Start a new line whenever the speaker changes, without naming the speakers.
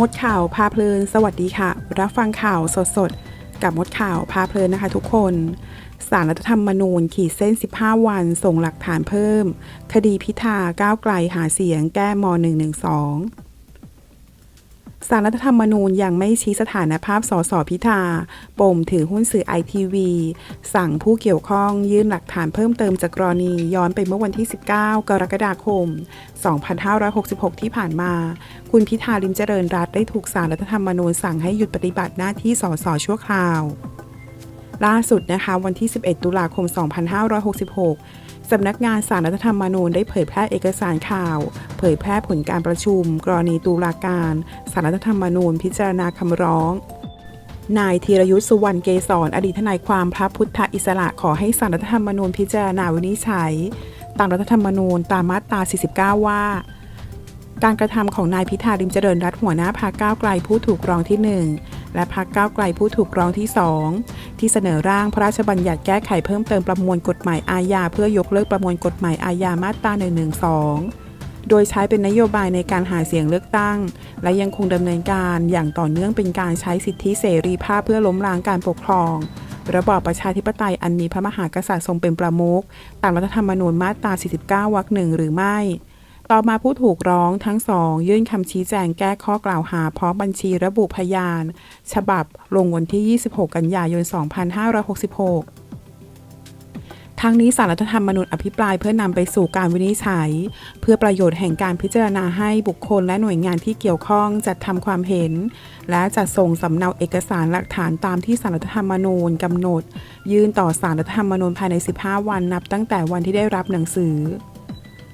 มดข่าวพาเพลิน สวัสดีค่ะ รับฟังข่าวสดๆ กับมดข่าวพาเพลินนะคะทุกคน สารรัฐธรรมนูญขีดเส้น 15 วันส่งหลักฐานเพิ่ม คดีพิธาก้าวไกลหาเสียงแก้ม .112 สารรัฐธรรมนูญยังไม่ชี้สถานภาพสสพิธา ปมถือหุ้นสื่อไอทีวีสั่งผู้เกี่ยวข้องยื่นหลักฐานเพิ่มเติมจากกรณีย้อนไปเมื่อวันที่ 19 กรกฎาคม 2566 ที่ผ่านมา คุณพิธาลิมเจริญรัตได้ถูกสารรัฐธรรมนูญสั่งให้หยุดปฏิบัติหน้าที่สสชั่วคราว ล่าสุดนะคะ วันที่ 11 ตุลาคม 2566 สำนักงานสารรัฐธรรมนูญได้เผยแพร่เอกสารข่าว เผยแพร่ผลการประชุม กรณีตุลาการสารรัฐธรรมนูญ พิจารณาคำร้องนายธีรยุทธสุวรรณเกษรอดีตทนายความพระพุทธอิสระขอให้สารรัฐธรรมนูญพิจารณาวินิจฉัย ตามรัฐธรรมนูญตามมาตรา 49 ว่า การกระทำของนายพิธาริมเจริญรัตหัวหน้าพรรคก้าวไกลผู้ถูกร้องที่ 1 และพรรคก้าวไกลผู้ถูกร้องที่ 2 ที่เสนอร่างพระราชบัญญัติแก้ไขเพิ่มเติมประมวลกฎหมายอาญาเพื่อยกเลิกประมวลกฎหมายอาญามาตรา 112 โดยใช้เป็นนโยบายในการหาเสียงเลือกตั้ง และยังคงดำเนินการอย่างต่อเนื่องเป็นการใช้สิทธิเสรีภาพเพื่อล้มล้างการปกครองระบอบประชาธิปไตยอันมีพระมหากษัตริย์ทรงเป็นประมุขตามรัฐธรรมนูญมาตรา 49 วรรคหนึ่งหรือไม่ ต่อมาผู้ถูกร้องทั้งสอง ยื่นคำชี้แจงแก้ข้อกล่าวหาพร้อมบัญชีระบุพยาน ฉบับลงวันที่ 26 กันยายน 2566ทั้งนี้สารรัฐธรรมนูญอภิปรายเพื่อนำไปสู่การวินิจฉัย เพื่อประโยชน์แห่งการพิจารณาให้บุคคลและหน่วยงานที่เกี่ยวข้องจัดทำความเห็น และจัดส่งสำเนาเอกสารหลักฐานตามที่สารรัฐธรรมนูญกำหนด ยื่นต่อสารรัฐธรรมนูญภายใน 15 วันนับตั้งแต่วันที่ได้รับหนังสือ